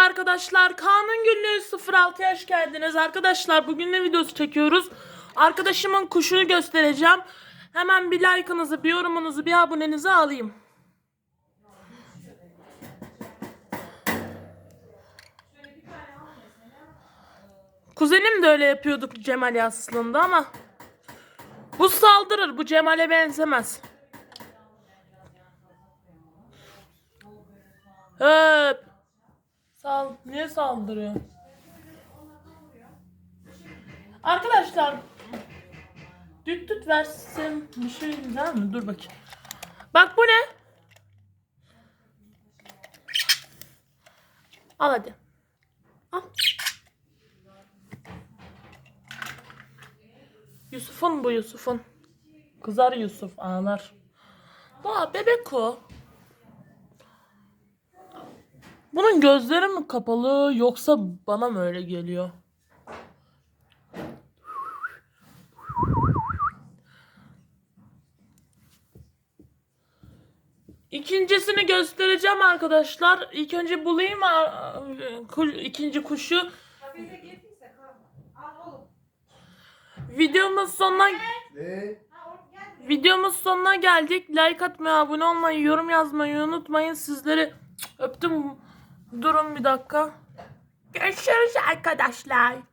arkadaşlar. Kanun Günlüğü 06'ya hoş geldiniz. Arkadaşlar bugün ne videosu çekiyoruz? Arkadaşımın kuşunu göstereceğim. Hemen bir like'ınızı, bir yorumunuzu, bir abonenizi alayım. Kuzenim de öyle yapıyorduk Cemal aslında ama bu saldırır. Bu Cemal'e benzemez. Höp. Sal niye saldırıyor? Arkadaşlar düt düt versin bir şey güzel mi? Dur bakayım. Bak bu ne? Al hadi. Al. Yusuf'un bu Yusuf'un. Kızar Yusuf ağlar. Daha bebek o. Bunun gözleri mi kapalı yoksa bana mı öyle geliyor? İkincisini göstereceğim arkadaşlar. İlk önce bulayım ikinci kuşu. Videomuz sonuna videomuz sonuna geldik. Like atmayı, abone olmayı, yorum yazmayı unutmayın. Sizleri öptüm. Durun bir dakika. Görüşürüz arkadaşlar.